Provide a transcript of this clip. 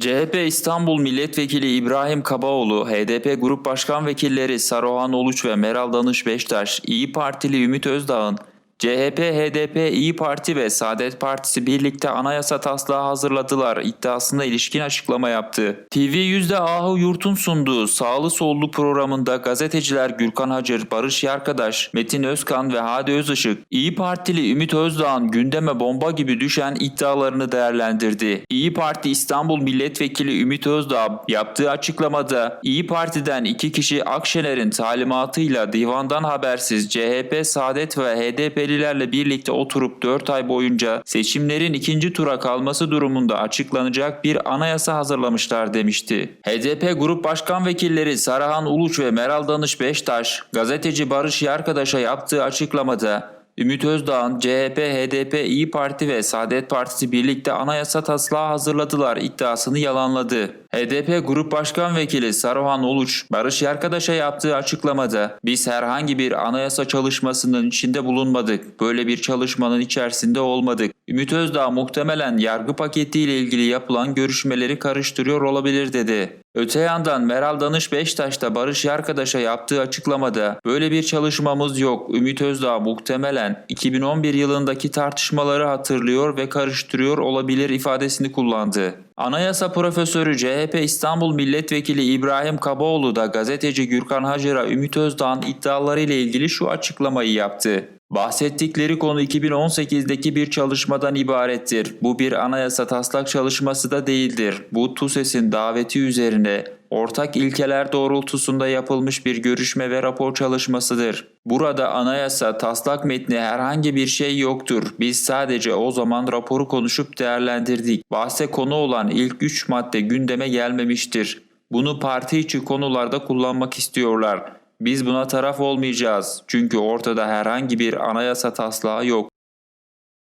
CHP İstanbul Milletvekili İbrahim Kabaoğlu, HDP Grup Başkan Vekilleri Saruhan Oluç ve Meral Danış Beştaş, İyi Partili Ümit Özdağ'ın CHP, HDP, İyi Parti ve Saadet Partisi birlikte anayasa taslağı hazırladılar iddiasına ilişkin açıklama yaptı. TV yüzde Ahu Yurt'un sunduğu sağlı sollu programında gazeteciler Gürkan Hacır, Barış Yarkadaş, Metin Özkan ve Hadi Özışık, İyi Partili Ümit Özdağ'ın gündeme bomba gibi düşen iddialarını değerlendirdi. İyi Parti İstanbul Milletvekili Ümit Özdağ yaptığı açıklamada İyi Parti'den iki kişi Akşener'in talimatıyla divandan habersiz CHP, Saadet ve HDP'lilerle birlikte oturup 4 ay boyunca seçimlerin ikinci tura kalması durumunda açıklanacak bir anayasa hazırlamışlar demişti. HDP Grup Başkan Vekilleri Sarahan Uluç ve Meral Danış Beştaş, gazeteci Barış Yarkadaş'a yaptığı açıklamada Ümit Özdağ'ın CHP, HDP, İyi Parti ve Saadet Partisi birlikte anayasa taslağı hazırladılar iddiasını yalanladı. HDP Grup Başkan Vekili Saruhan Oluç, Barış Yarkadaş'a yaptığı açıklamada biz herhangi bir anayasa çalışmasının içinde bulunmadık. Böyle bir çalışmanın içerisinde olmadık. Ümit Özdağ muhtemelen yargı paketiyle ilgili yapılan görüşmeleri karıştırıyor olabilir dedi. Öte yandan Meral Danış Beştaş da Barış Yarkadaş'a yaptığı açıklamada böyle bir çalışmamız yok. Ümit Özdağ muhtemelen 2011 yılındaki tartışmaları hatırlıyor ve karıştırıyor olabilir ifadesini kullandı. Anayasa profesörü CHP İstanbul Milletvekili İbrahim Kabaoğlu da gazeteci Gürkan Hacır'a Ümit Özdağ'ın iddiaları ile ilgili şu açıklamayı yaptı. Bahsettikleri konu 2018'deki bir çalışmadan ibarettir. Bu bir anayasa taslak çalışması da değildir. Bu TUSES'in daveti üzerine ortak ilkeler doğrultusunda yapılmış bir görüşme ve rapor çalışmasıdır. Burada anayasa taslak metni herhangi bir şey yoktur. Biz sadece o zaman raporu konuşup değerlendirdik. Bahse konu olan ilk 3 madde gündeme gelmemiştir. Bunu parti içi konularda kullanmak istiyorlar. Biz buna taraf olmayacağız. Çünkü ortada herhangi bir anayasa taslağı yok.